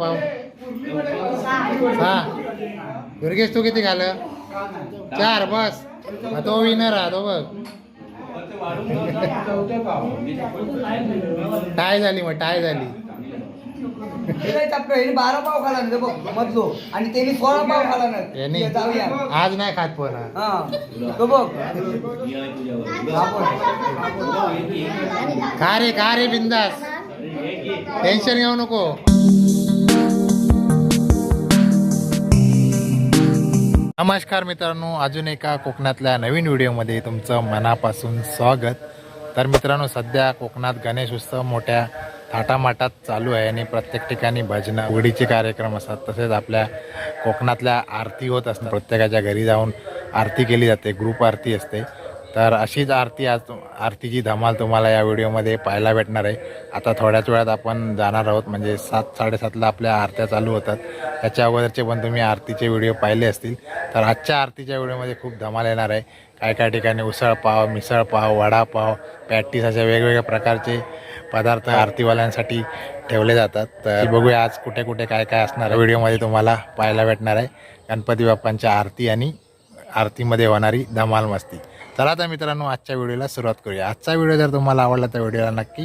पाव सहा. दुर्गेश तू किती खालं चार बस. तो विनर हा तो बघ. टाय झाली मग टाय झाली. बारा पाव खाला ना बघ मधलो आणि त्यांनी सोळा पाव खाला ना यांनी आज नाही खात पण तो बघ खा रे खा रे बिंदास. टेन्शन घेऊ नको. नमस्कार मित्रांनो अजून एका कोकणातल्या नवीन व्हिडिओमध्ये तुमचं मनापासून स्वागत. तर मित्रांनो सध्या कोकणात गणेश उत्सव मोठ्या थाटामाटात चालू आहे आणि प्रत्येक ठिकाणी भजनं उघडीचे कार्यक्रम असतात. तसेच आपल्या कोकणातल्या आरती होत असतात. प्रत्येकाच्या घरी जाऊन आरती केली जाते ग्रुप आरती असते. तर अशीच आरती आज आरतीची धमाल तुम्हाला या व्हिडिओमध्ये पाहायला भेटणार आहे. आता थोड्याच वेळात आपण जाणार आहोत. म्हणजे सात साडेसातला आपल्या आरत्या चालू होतात. त्याच्या अगोदरचे पण तुम्ही आरतीचे व्हिडिओ पाहिले असतील. तर आजच्या आरतीच्या व्हिडिओमध्ये खूप धमाल येणार आहे. काय काय ठिकाणी उसळ पाव मिसळ पाव वडापाव पॅटीस अशा वेगवेगळ्या प्रकारचे पदार्थ आरतीवाल्यांसाठी ठेवले जातात. तर बघूया आज कुठे कुठे काय काय असणार व्हिडिओमध्ये तुम्हाला पाहायला भेटणार आहे. गणपती बाप्पांच्या आरती आणि आरतीमध्ये होणारी धमाल मस्ती. चला तर मित्रांनो आजच्या व्हिडिओला सुरुवात करूया. आजचा व्हिडिओ जर तुम्हाला आवडला तर व्हिडिओला नक्की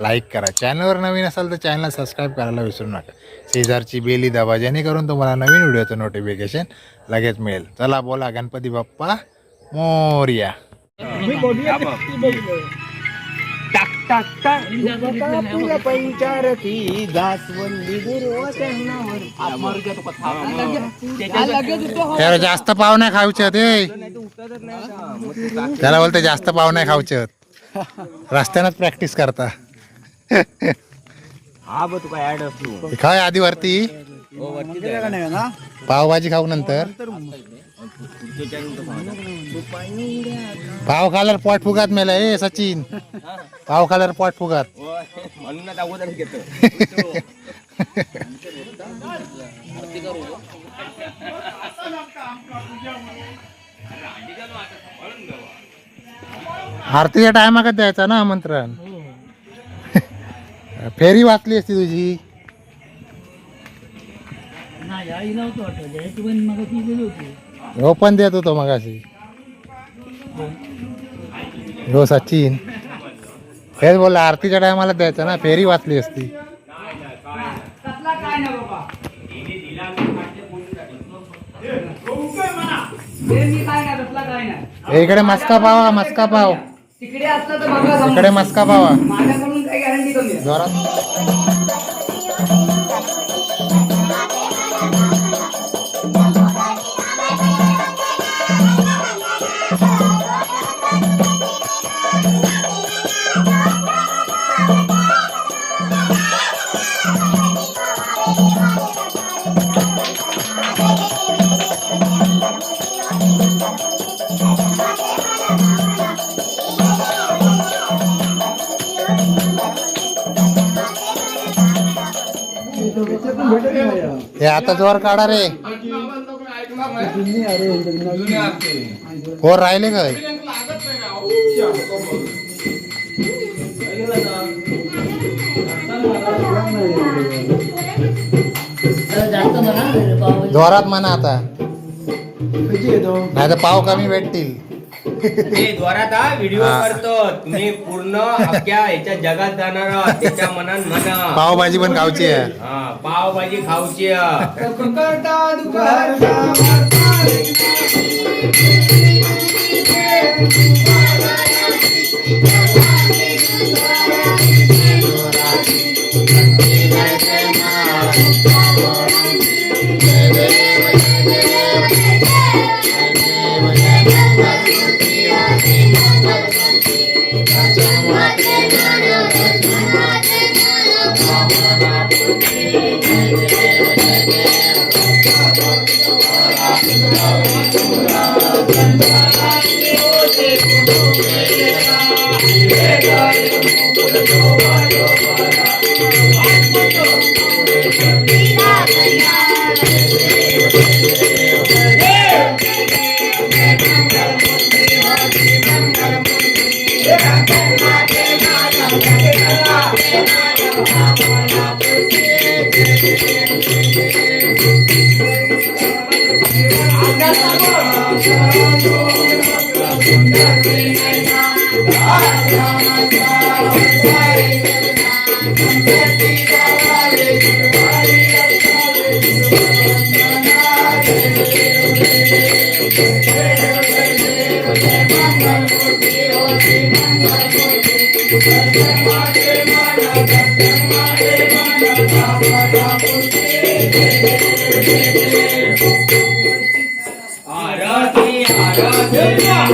लाईक करा. चॅनलवर नवीन असाल तर चॅनल सबस्क्राईब करायला विसरू नका. शेजारची बेली दाबा जेणेकरून तुम्हाला नवीन व्हिडिओचं नोटिफिकेशन लगेच मिळेल. चला बोला गणपती बाप्पा मोर्या. टाक टाक टाक तुला पंचारती जास्वंदी त्याला जास्त पाव नाही खाऊचे ते. त्याला बोलते जास्त पाव नाही खाऊचे. रस्त्यानंच प्रॅक्टिस करता. हा बघ तुका ऍड असतो. खाय आधी वरती पावभाजी खाऊ नंतर. भाव खाल्यावर पोट फुगात मेला ए सचिन. भाव खाल्यावर पोट फुगात. म्हणूनच अगोदर घेतो आरतीच्या टायमाकच द्यायचा ना आमंत्रण. फेरी वाचली असती तुझी. नाही आई नव्हतं वाटलं ह्याची पण मग ती गेली होती. हो पण देत होतो मग अशी हो सचिन हेच बोलला आरतीच्या टायमाला द्यायचा ना फेरी वाचली असती इकडे मस्का पावा मस्का पाव तिकडे असलं तर बघा जाऊन. इकडे मस्का पावा माझ्याकडून काही गॅरंटी कमी आहे. जोरात हे आता जोर काढा रे. फोर राहिले काय जोरात म्हणा आता. नाही तर पाव कमी भेटतील. द्वारात व्हिडिओ. करतो तुम्ही पूर्ण अख्ख्या ह्याच्या जगात जाणार आहात. त्याच्या मनात म्हणा पावभाजी पण खाऊची आहे हा पावभाजी खाऊची आहे.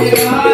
Yeah.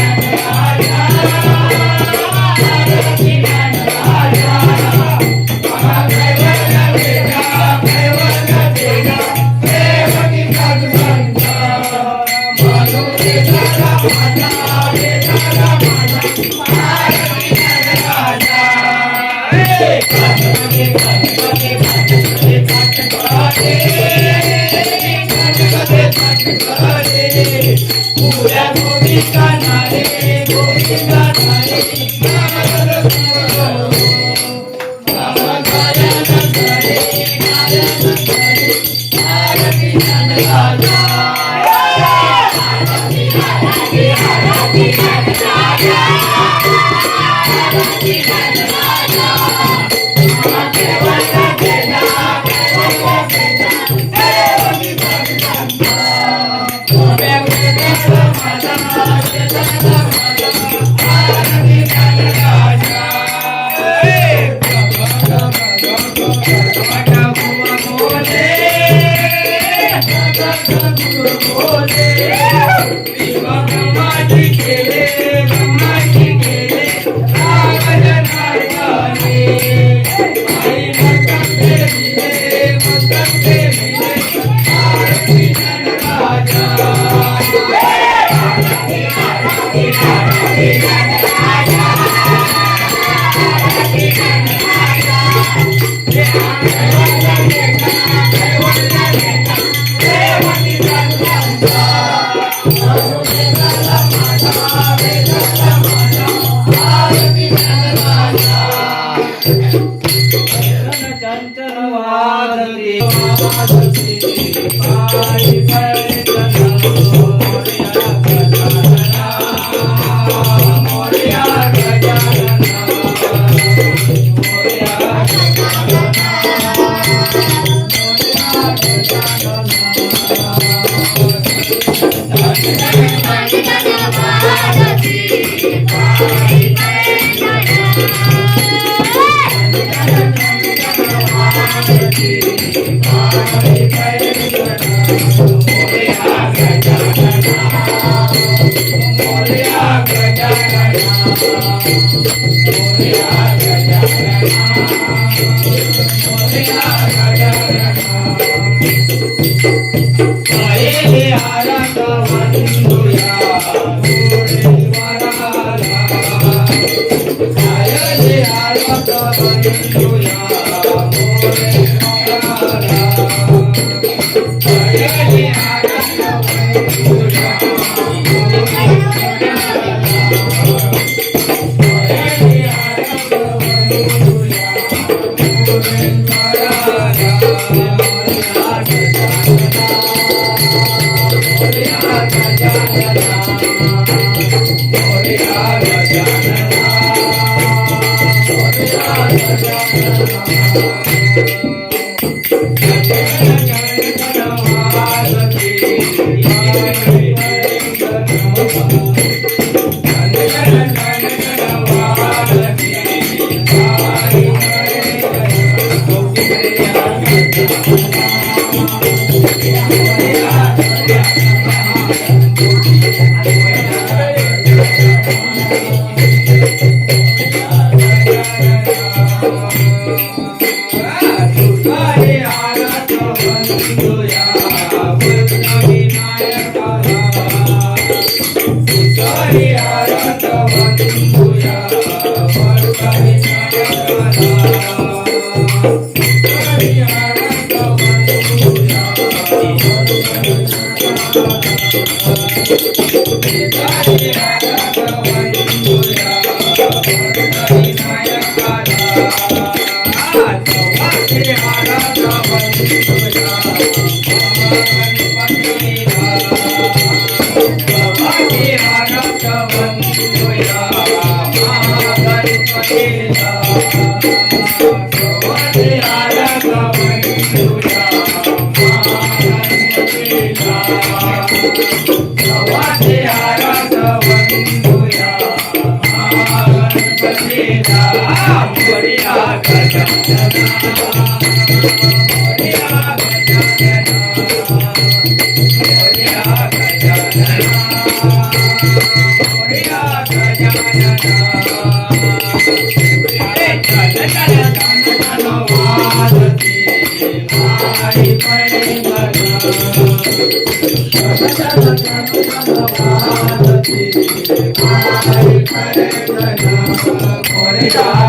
காட்டு காட்டு காட்டு காட்டு காட்டு காட்டு காட்டு Thank you. Hare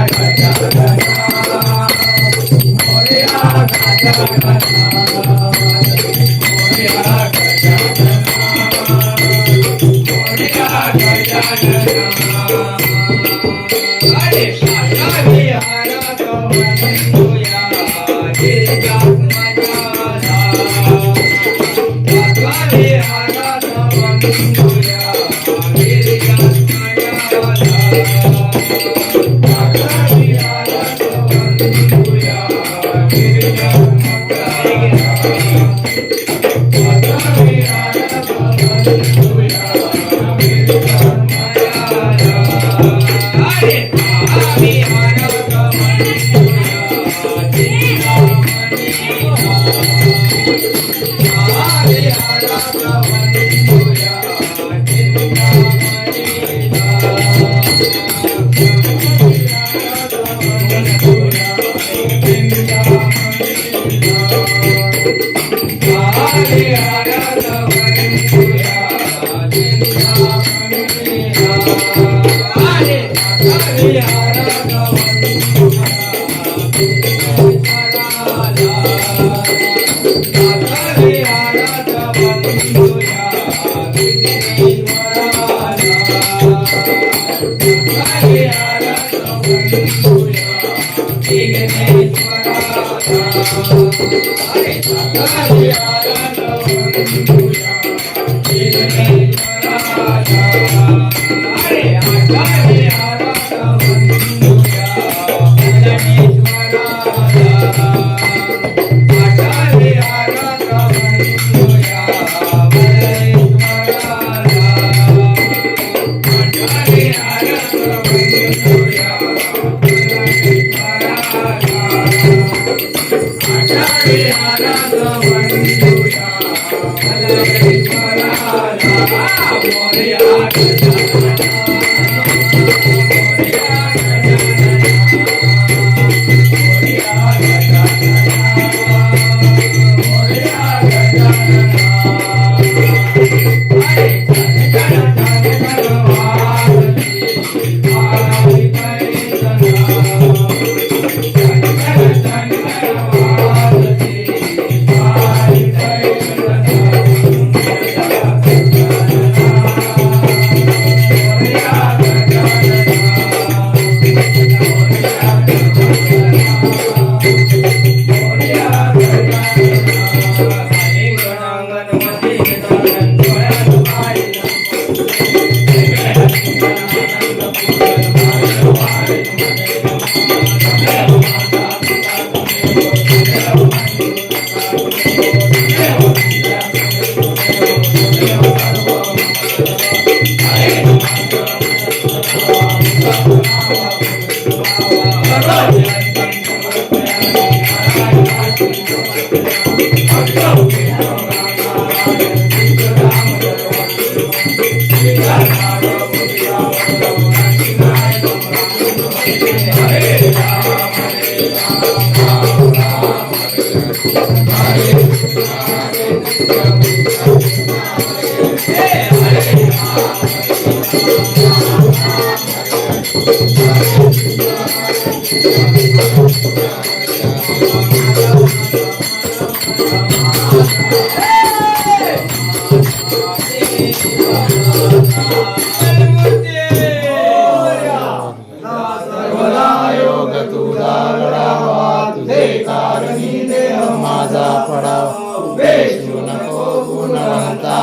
वेशू नको गुणवंता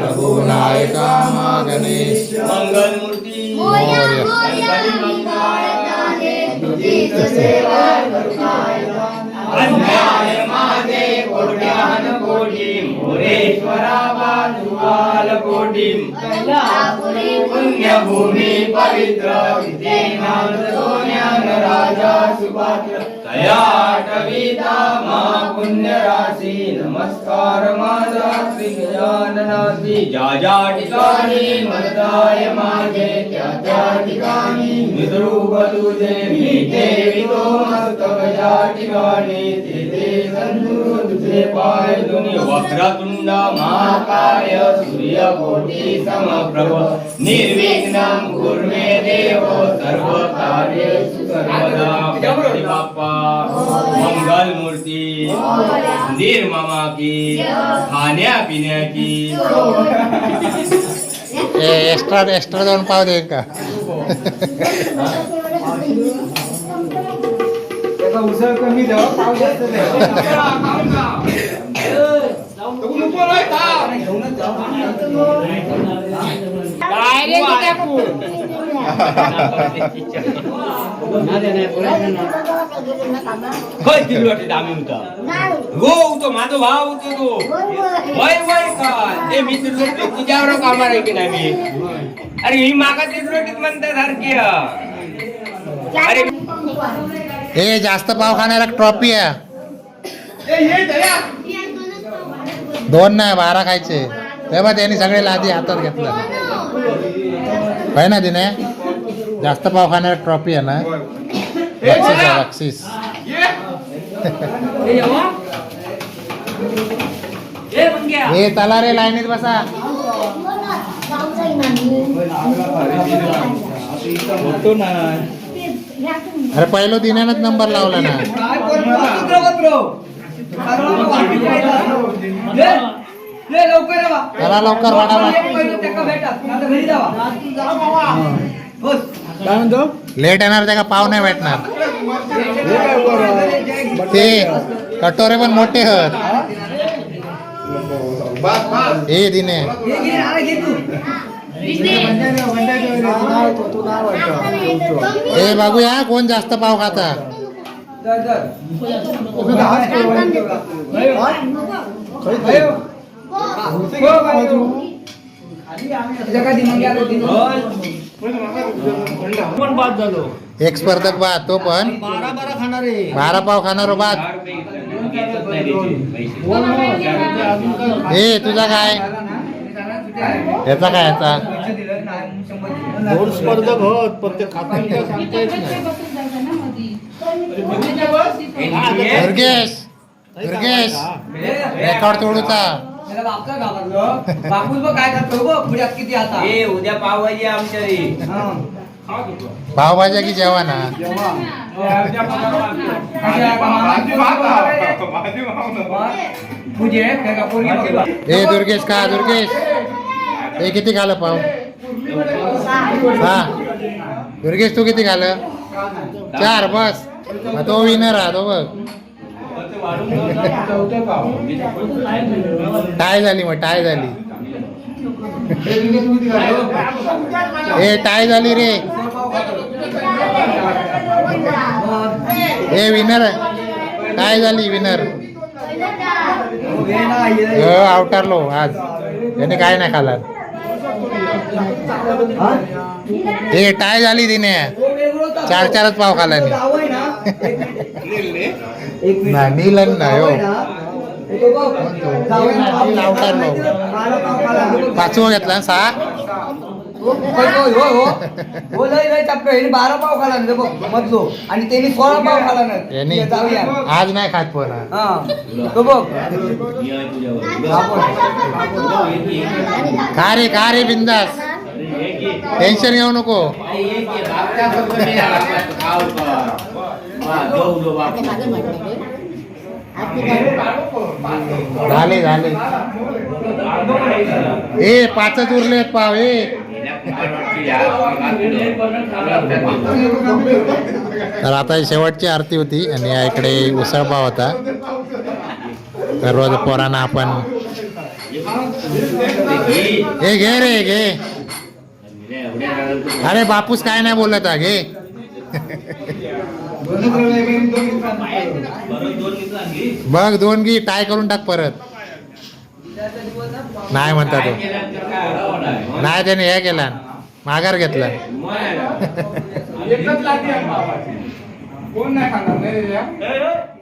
रघुनायका मा गणेश मंगलमूर्ती अन्याय माझे कोट्यान कोटी मोरेश्वरा कोटी पुण्यभूमी पवित्र सोन्यान राजा सुपात्र तया कविता मा पुण्यराशी नमस्कार माझा श्री गजाननाची ज्या ज्या ठिकाणी मदताय मागे त्या त्या ठिकाणी विद्रूप तुझे मी देवितो मस्तक ज्या ठिकाणी ते ते संतू पाय दोन्ही वक्रतुंड महाकाय सूर्यकोटी समप्रभ. निर्विघ्नं कुर्मे देव सर्व सर्वदा गणपती बाप्पा मंगल मूर्ती निर्ममा की खाण्या पिण्याची ए एक्स्ट्रा एक्स्ट्रा दोन पाव दे का. त्याचा उसळ कमी द्यावा पाव जास्त द्यावा. घेऊनच जाऊ होय होता हो तो माझा भाव होतो तो. वय वय का ते मी तिरुवाटी तुझ्यावर कामार आहे की नाही मी? अरे ही मागा तिरुवाटीत म्हणतात सारखी अरे ए जास्त पाव खाण्याला ट्रॉफी आहे. दोन नाही बारा खायचे. तेव्हा त्यांनी सगळे लादी हातात घेतलं. आहे ना तिने जास्त पाव खाण्याला ट्रॉफी आहे ना? बक्षीस आहे बक्षीस. ए चला रे लाईनीत बसा. अरे पहिलो दिनानच नंबर लावला ना. काय लवकर यावा. चला लवकर वाढा पहिलं त्याका लेट येणार त्या पाव नाही भेटणार. ते कटोरे पण मोठे हत. हे दिने. हे ए बघूया कोण जास्त पाव खाता? बाद एक स्पर्धक बाद तो पण. बारा बारा खाणार बारा पाव खाणार हो बाद. हे ए तुझा काय? याचा काय याचा. दोन स्पर्धक होत सांगता येत नाही रेकॉर्ड तोडूचा त्याला बापचा घाबरलो. बापूस बघ काय करतो बघ पुढ्यात किती आता ए उद्या पावभाजी आमच्या. हा. पावभाज्या की जेवण हा? तुझे काय का पोरगी बघ. ए दुर्गेश का दुर्गेश ए किती खालं पाव? हा दुर्गेश तू किती खालं चार बस. तो विनर हा तो बघ. टाय झाली मग टाय झाली. ए टाय झाली रे. ए विनर टाय झाली विनर हे ना, हे- आवटारलो आज. याने काय नाही खाला ए टाय झाली तिने चार चारच पाव खाला. नाही, नीलन नाही, हो. पाचवं घेतला सहा हो, हो, हो, लय, लय टप्पे. ह्याने बारा पाव खाला ना, बघ, मधलो. आणि त्यांनी सोळा पाव खाला ना. जाऊया. आज नाही खात पण. हा. तो बघ. खा रे खा रे बिंदास? टेन्शन घेऊ नको. झाले. झाले. ए पाचच उरलेत पाव ए. तर आता ही शेवटची आरती होती आणि या इकडे उसळपाव होता. दररोज पोरांना आपण हे घे रे घे. अरे बापूस काय नाही बोलत हा घे. बघ दोन गी टाय करून टाक परत. नाही म्हणता तो. नाही त्याने हे केला. माघार घेतला. कोण नाही खाणार नाही?